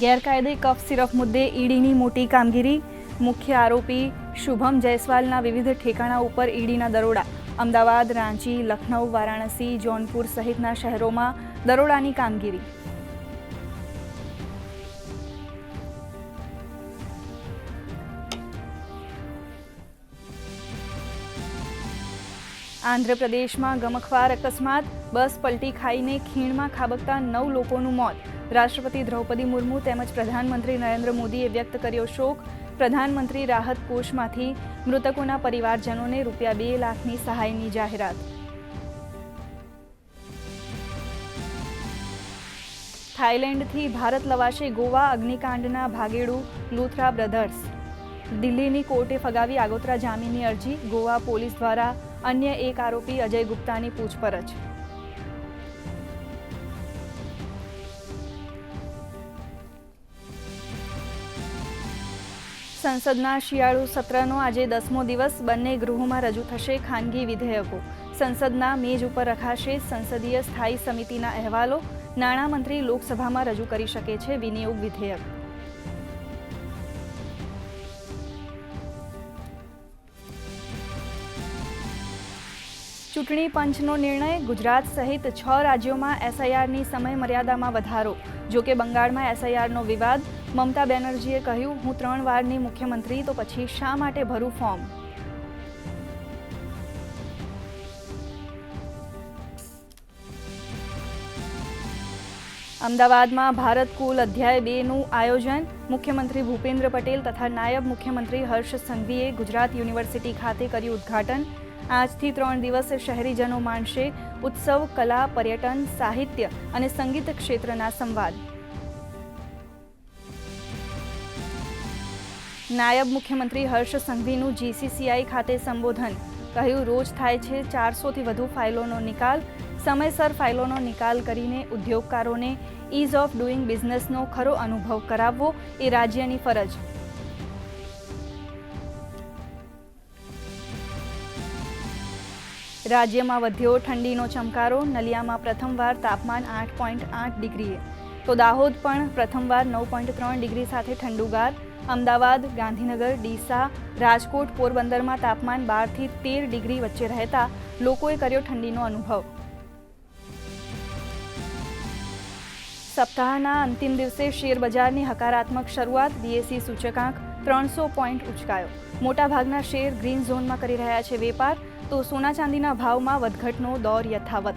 ગેરકાયદે કફ સિરપ મુદ્દે ઈડીની મોટી કામગીરી. મુખ્ય આરોપી શુભમ જયસ્વાલના વિવિધ ઠેકાણા ઉપર ઈડીના દરોડા. અમદાવાદ, રાંચી, લખનૌ, વારાણસી, જૌનપુર સહિતના શહેરોમાં દરોડાની કામગીરી. આંધ્રપ્રદેશમાં ગમખવાર અકસ્માત. બસ પલટી ખાઈને ખીણમાં ખાબકતા નવ લોકોનું મોત. રાષ્ટ્રપતિ દ્રૌપદી મુર્મુ તેમજ પ્રધાનમંત્રી નરેન્દ્ર મોદીએ વ્યક્ત કર્યો શોક. પ્રધાનમંત્રી રાહત કોષમાંથી મૃતકોના પરિવારજનોને રૂપિયા બે લાખની સહાયની જાહેરાત. થાઇલેન્ડથી ભારત લવાશે ગોવા અગ્નિકાંડના ભાગેડુ લુથરા બ્રધર્સ. દિલ્હીની કોર્ટે ફગાવી આગોતરા જામીનની અરજી. ગોવા પોલીસ દ્વારા અન્ય એક આરોપી અજય ગુપ્તાની પૂછપરછ. સંસદના શિયાળુ સત્રનો આજે દસમો દિવસ બંને ગૃહોમાં રજૂ થશે ખાનગી વિધેયકો. સંસદના મેજ ઉપર રખાશે સંસદીય સ્થાયી સમિતિના અહેવાલો. નાણામંત્રી લોકસભામાં રજૂ કરી શકે છે વિનિયોગ વિધેયક. ચૂંટણી પંચનો નિર્ણય, ગુજરાત સહિત છ રાજ્યોમાં એસઆઈઆરની સમય મર્યાદામાં વધારો. જોકે બંગાળમાં એસઆઈઆરનો વિવાદ, મમતા બેનર્જીએ કહ્યું, હું ત્રણ વારની મુખ્યમંત્રી, તો પછી શા માટે ભરું ફોર્મ? અમદાવાદમાં ભારત કુલ અધ્યાય બેનું આયોજન, મુખ્યમંત્રી ભૂપેન્દ્ર પટેલ તથા નાયબ મુખ્યમંત્રી હર્ષ સંઘવીએ ગુજરાત યુનિવર્સિટી ખાતે કર્યું ઉદ્ઘાટન. આજથી ત્રણ દિવસ શહેરીજનો માણશે ઉત્સવ, કલા, પર્યટન, સાહિત્ય અને સંગીત ક્ષેત્રના સંવાદ. નાયબ મુખ્યમંત્રી હર્ષ સંઘવીનું જીસીસીઆઈ ખાતે સંબોધન. કહ્યું, રોજ થાય છે ચારસોથી વધુ ફાઇલોનો નિકાલ. સમયસર ફાઇલોનો નિકાલ કરીને ઉદ્યોગકારોને ઇઝ ઓફ ડુઇંગ બિઝનેસનો ખરો અનુભવ કરાવવો એ રાજ્યની ફરજ. રાજ્યમાં વધ્યો ઠંડીનો ચમકારો. નલિયામાં પ્રથમવાર તાપમાન આઠ પોઈન્ટ આઠ ડિગ્રીએ. તો દાહોદ પણ પ્રથમવાર નવ પોઈન્ટ ત્રણ ડિગ્રી સાથે ઠંડુગાર અમદાવાદ, ગાંધીનગર, ડીસા, રાજકોટ, પોરબંદરમાં તાપમાન બારથી તેર ડિગ્રી વચ્ચે રહેતા લોકોએ કર્યો ઠંડીનો અનુભવ. સપ્તાહના અંતિમ દિવસે શેર બજારની હકારાત્મક શરૂઆત. બીએસસી સૂચકાંક ત્રણસો પોઈન્ટ ઉચકાયો. મોટાભાગના શેર ગ્રીન ઝોનમાં કરી રહ્યા છે વેપાર. તો સોના ચાંદીના ભાવમાં વધઘટનો દોર યથાવત.